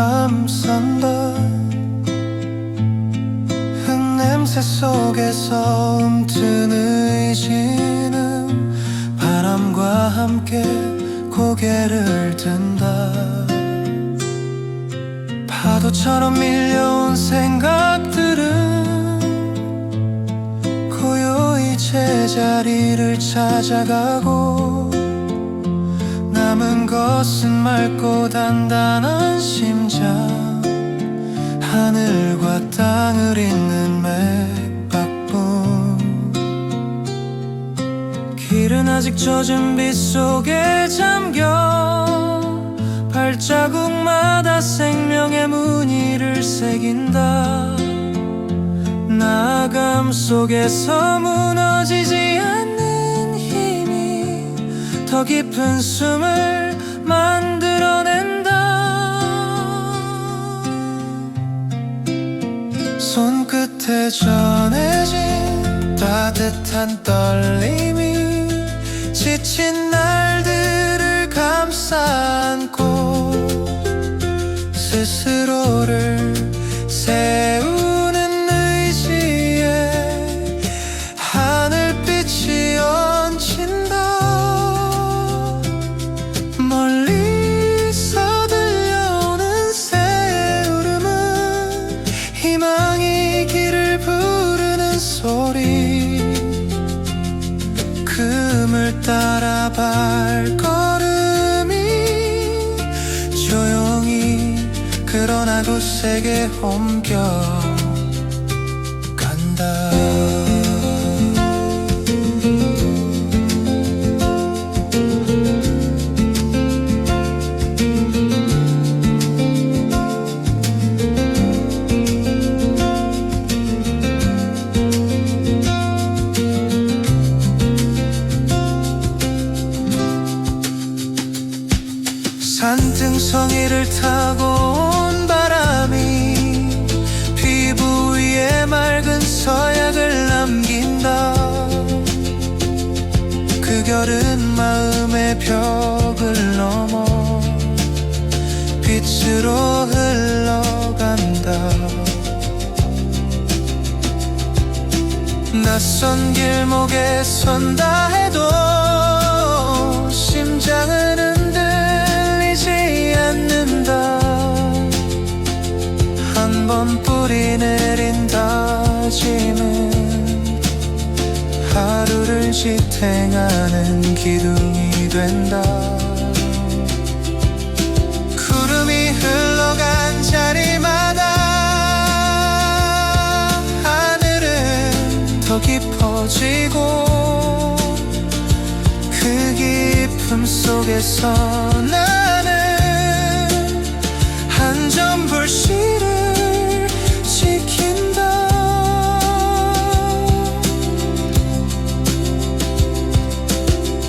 감싼다. 흙냄새 속에서 움튼 의지는 바람과 함께 고개를 든다. 파도처럼 밀려온 생각들은 고요히 제자리를 찾아가고 남은 것은 맑고 단단한 심 장 하늘과 땅을 잇는 맥박뿐 길은 아직 젖은 빛 속에 잠겨. 발자국마다 생명의 무늬를 새긴다. 나감 속에서 무너지지 않는 힘이 더 깊은 숨을 만 손끝에 전해진 따뜻한 떨림이 지친 날들을 감싸 안고 스스로를 세우 굳세게 옮겨 간다 길목에 선다 해도 심장은 흔들리지 않는다. 한 번 뿌리 내린 다짐은 하루를 지탱하는 기둥이 된다 속에서 나는 한 점 불씨를 지킨다.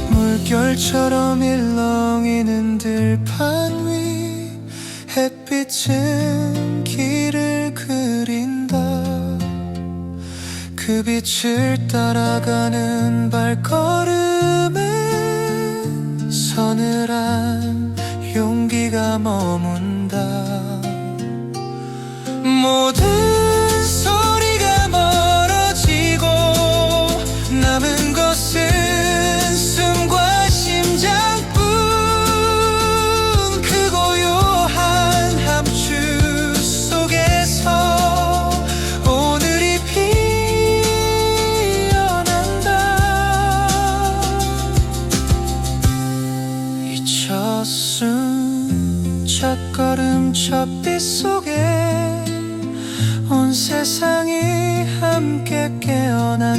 물결처럼 일렁이는 들판 위 햇빛은 길을 그린다. 그 빛을 따라가는 발걸음에 서늘한 용기가 머문다. 모든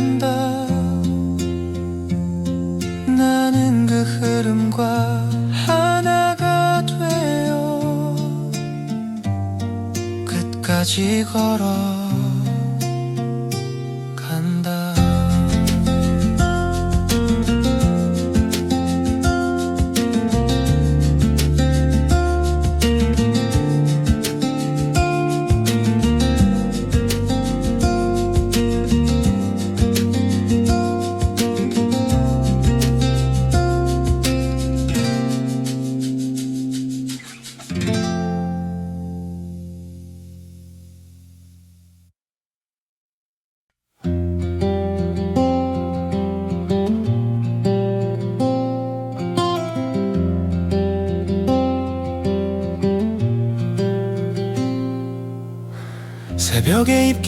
깨어난다. 나는 그 흐름과 하나가 되어 끝까지 걸어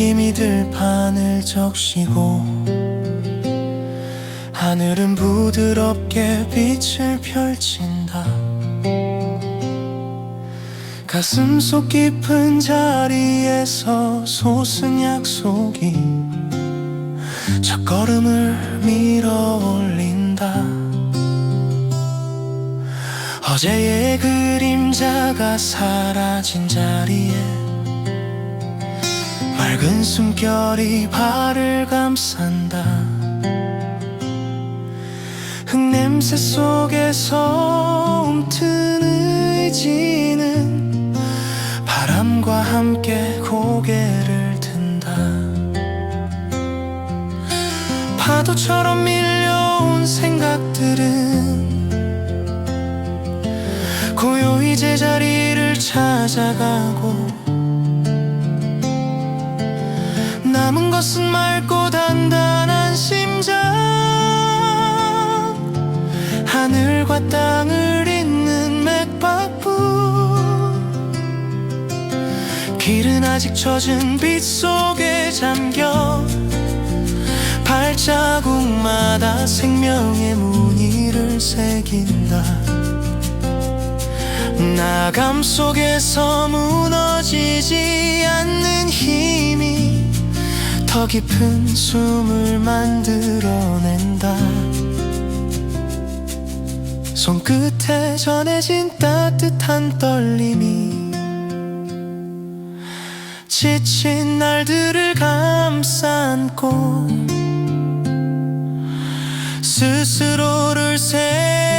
입김이 들 판을 적시고 하늘은 부드럽게 빛을 펼친다. 가슴 속 깊은 자리에서 솟은 약속이 첫 걸음을 밀어 올린다. 어제의 그림자가 사라진 자리에 맑은 숨결이 발을 감싼다. 흙냄새 속에서 움튼 의지는 바람과 함께 고개를 든다. 파도처럼 밀려온 생각들은 고요히 제자리를 찾아가고 남은 것은 맑고 단단한 심장. 하늘과 땅을 잇는 맥박부 길은 아직 젖은 빛 속에 잠겨. 발자국마다 생명의 무늬를 새긴다. 나감 속에서 무너지지 않는 힘이 더 깊은 숨을 만들어낸다. 손끝에 전해진 따뜻한 떨림이 지친 날들을 감싸안고 스스로를 세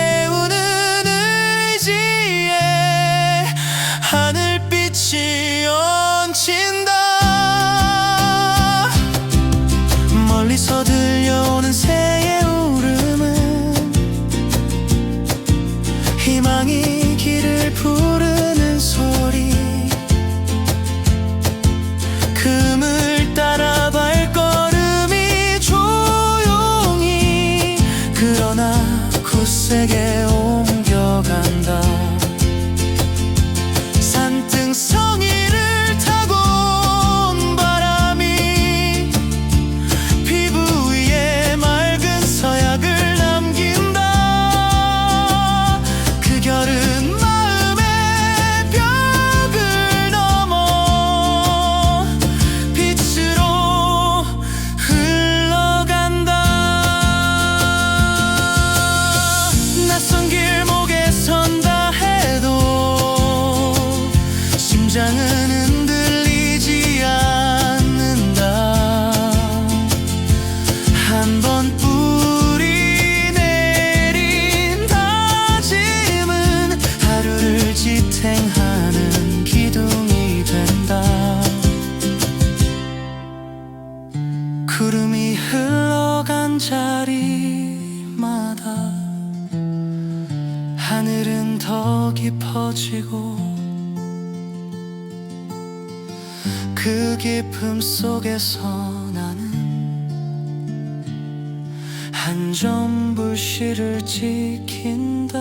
한 점 불씨를 지킨다.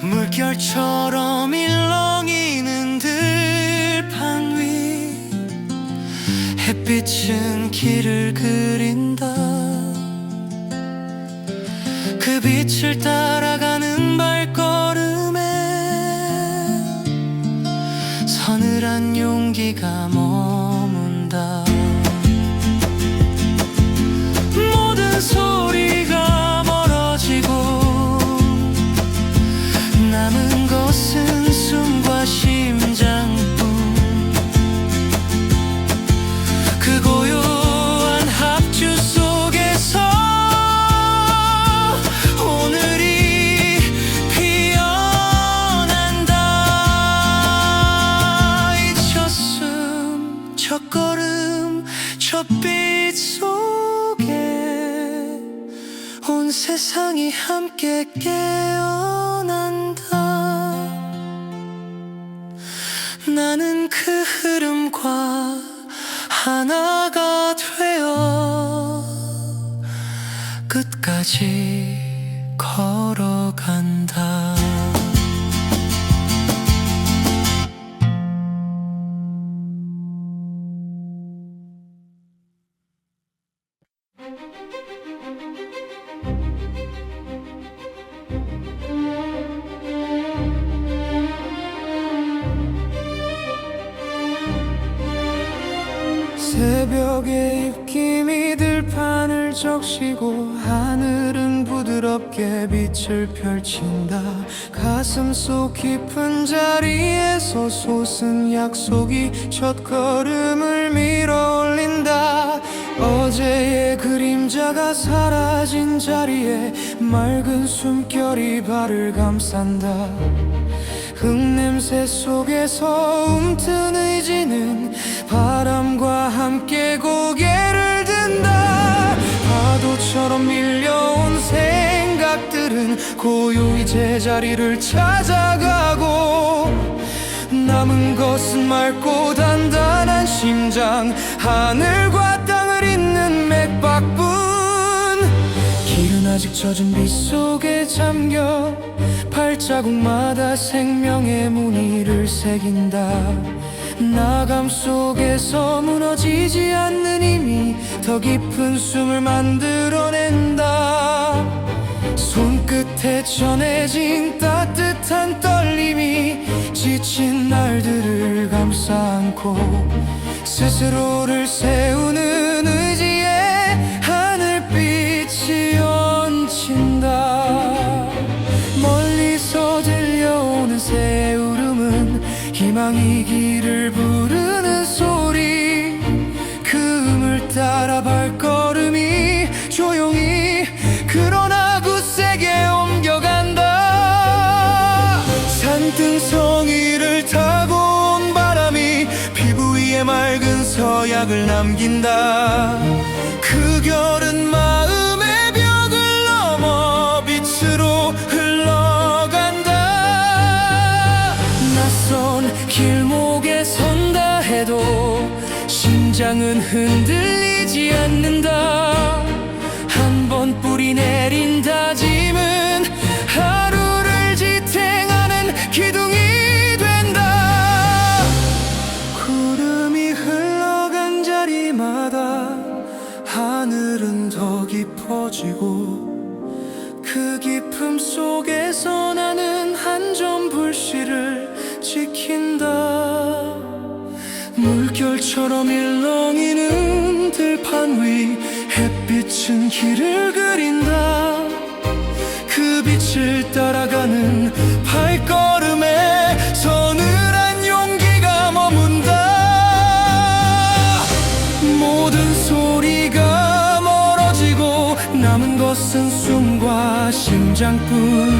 물결처럼 일렁이는 들판 위 햇빛은 길을 그린다. 그 빛을 따라가는 함께 깨어난다. 나는 그 흐름과 하나가 되어 끝까지 적시고 하늘은 부드럽게 빛을 펼친다. 가슴 속 깊은 자리에서 솟은 약속이 첫 걸음을 밀어 올린다. 어제의 그림자가 사라진 자리에 맑은 숨결이 발을 감싼다. 흙냄새 속에서 움튼 의지는 바람과 함께 든다 파도처럼 밀려온 생각들은 고요히 제자리를 찾아가고 남은 것은 맑고 단단한 심장 하늘과 땅을 잇는 맥박뿐 길은 아직 젖은 빗 속에 잠겨 발자국마다 생명의 무늬를 새긴다 나감 속에서 무너지지 않는 힘이 더 깊은 숨을 만들어낸다. 손끝에 전해진 따뜻한 떨림이 지친 날들을 감싸 안고 스스로를 세우는 희망이 길을 부르는 소리. 그 음을 따라 발걸음이 조용히 그러나 굳세게 옮겨간다. 산등성이를 타고 온 바람이 피부 위에 맑은 서약을 남긴다. 그 결은 마 심장은 흔들 것은 숨과 심장뿐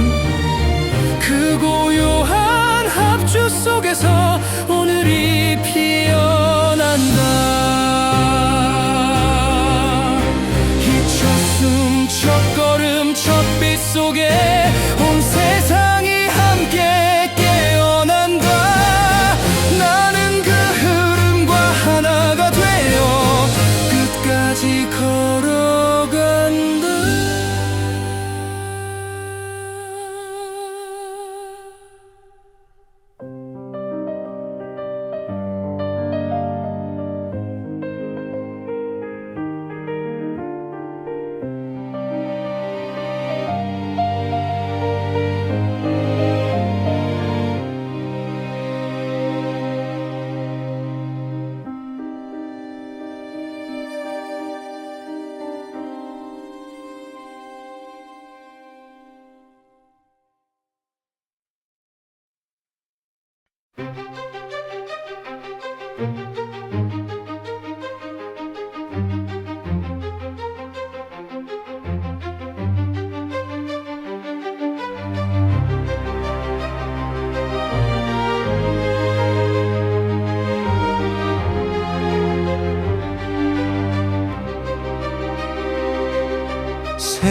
그 고요한 합주 속에서 오늘이 피어난다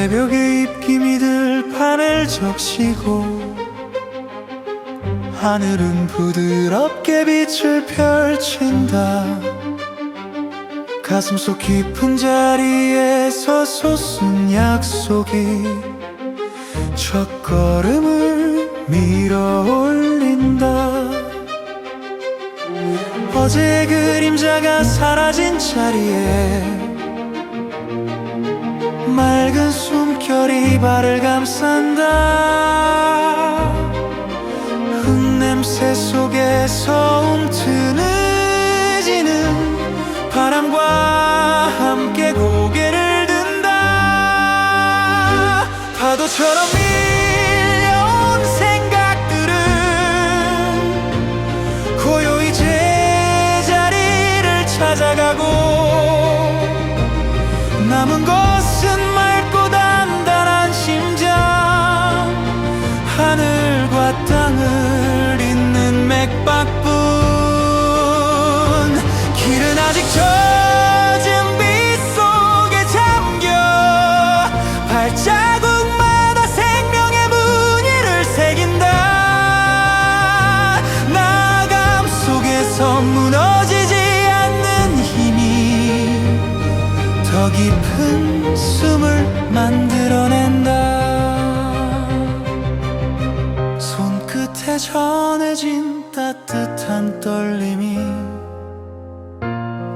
새벽의 입김이 들 판을 적시고 하늘은 부드럽게 빛을 펼친다. 가슴 속 깊은 자리에서 솟은 약속이 첫 걸음을 밀어 올린다. 어제의 그림자가 사라진 자리에 맑은 숨결이 발을 감싼다. 흙냄새 속에서 움트느지는 바람과 함께 고개를 든다. 파도처럼 미 전해진 따뜻한 떨림이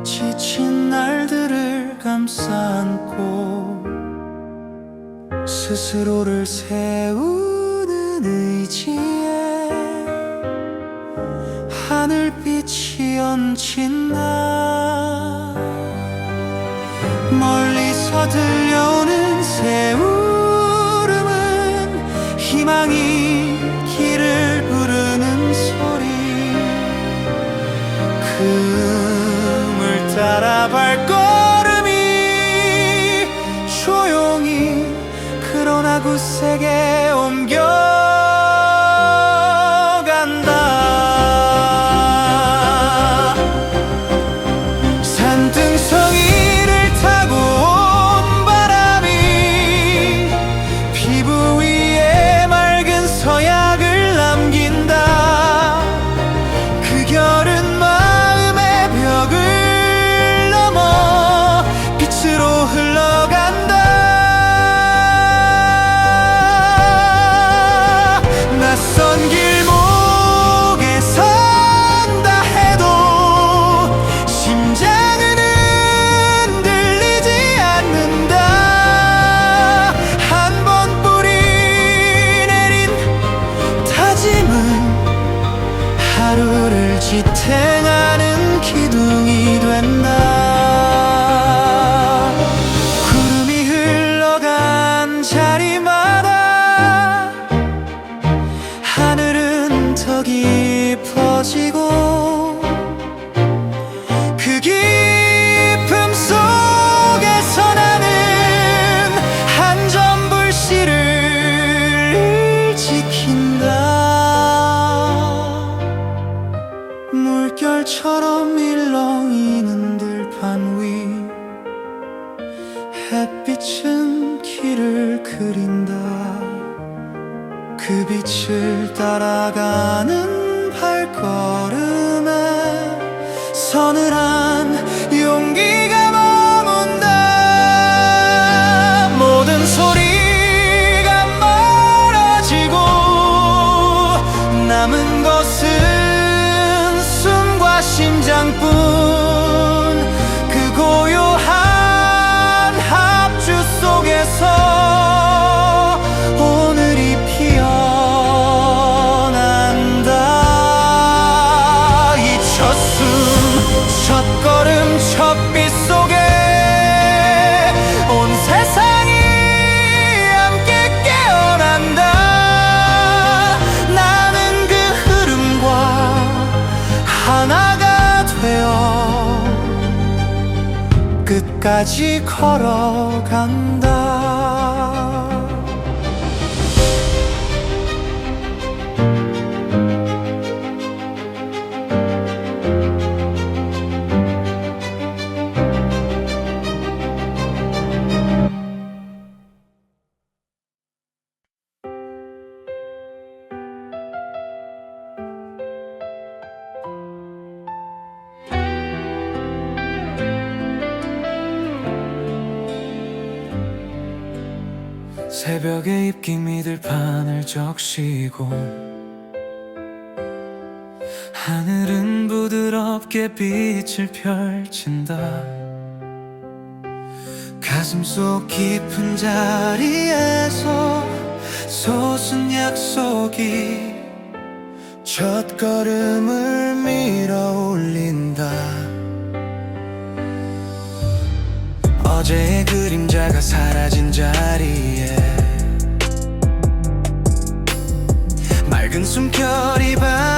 지친 날들을 감싸안고 스스로를 세우는 의지에 하늘빛이 얹힌 나 멀리서 들려오는 새 울음은 희망이 발걸음이 조용히 그러나 구세게 햇빛은 길을 그린다. 그 빛을 따라가는 끝까지 걸어간다. 느낌이 들 판을 적시고 하늘은 부드럽게 빛을 펼친다. 가슴속 깊은 자리에서 솟은 약속이 첫 걸음을 밀어 올린다. 어제의 그림자가 사라진 자리. 작은 숨결이 바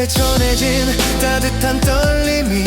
곁에 전해진 따뜻한 떨림이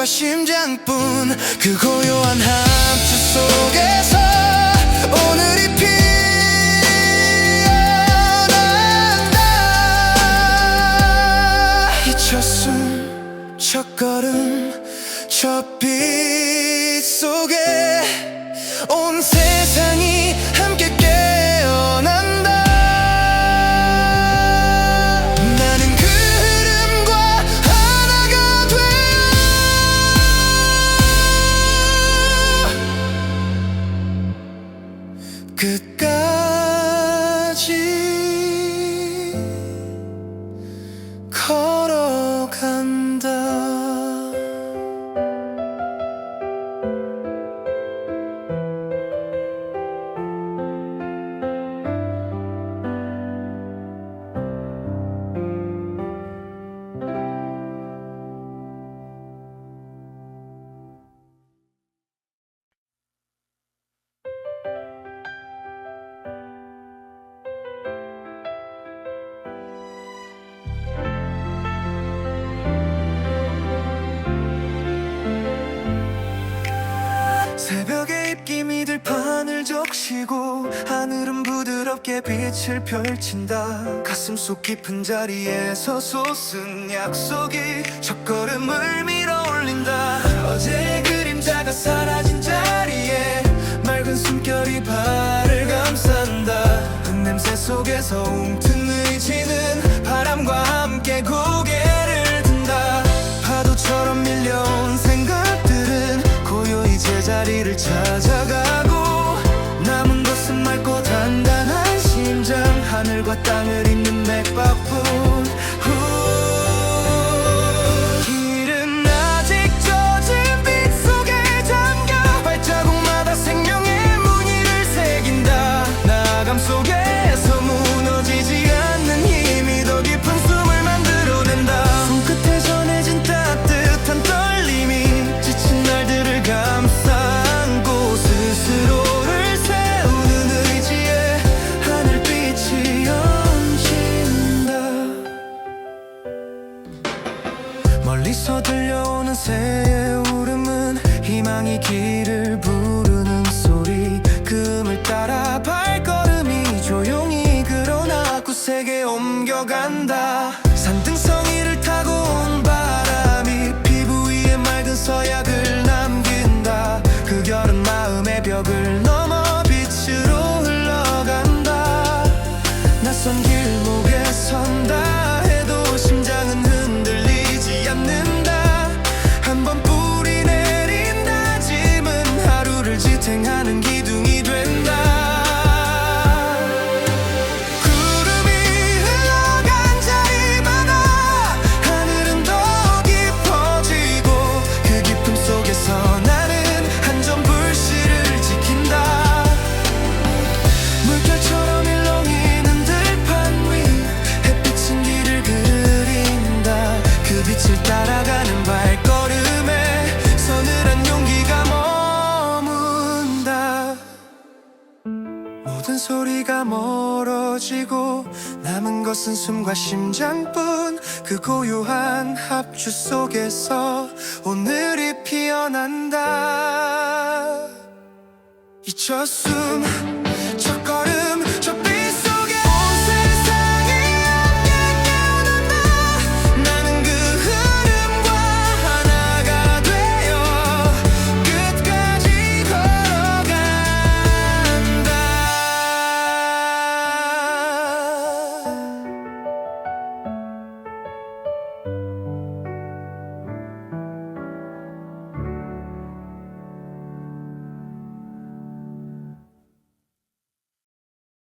마음과 심장뿐 그 고요한 함투 속에서 오늘이 피어난다. 이 첫숨 첫걸음 첫빛. 빛을 펼친다. 가슴속 깊은 자리에서 솟은 약속이 첫걸음을 밀어 올린다. 어제 그림자가 사라진 자리에 맑은 숨결이 발을 감싼다. 흙냄새 속에서 웅트 세계 옮겨간다. 멀어지고 남은 것은 숨과 심장뿐. 그 고요한 합주 속에서 오늘이 피어난다. 잊혔음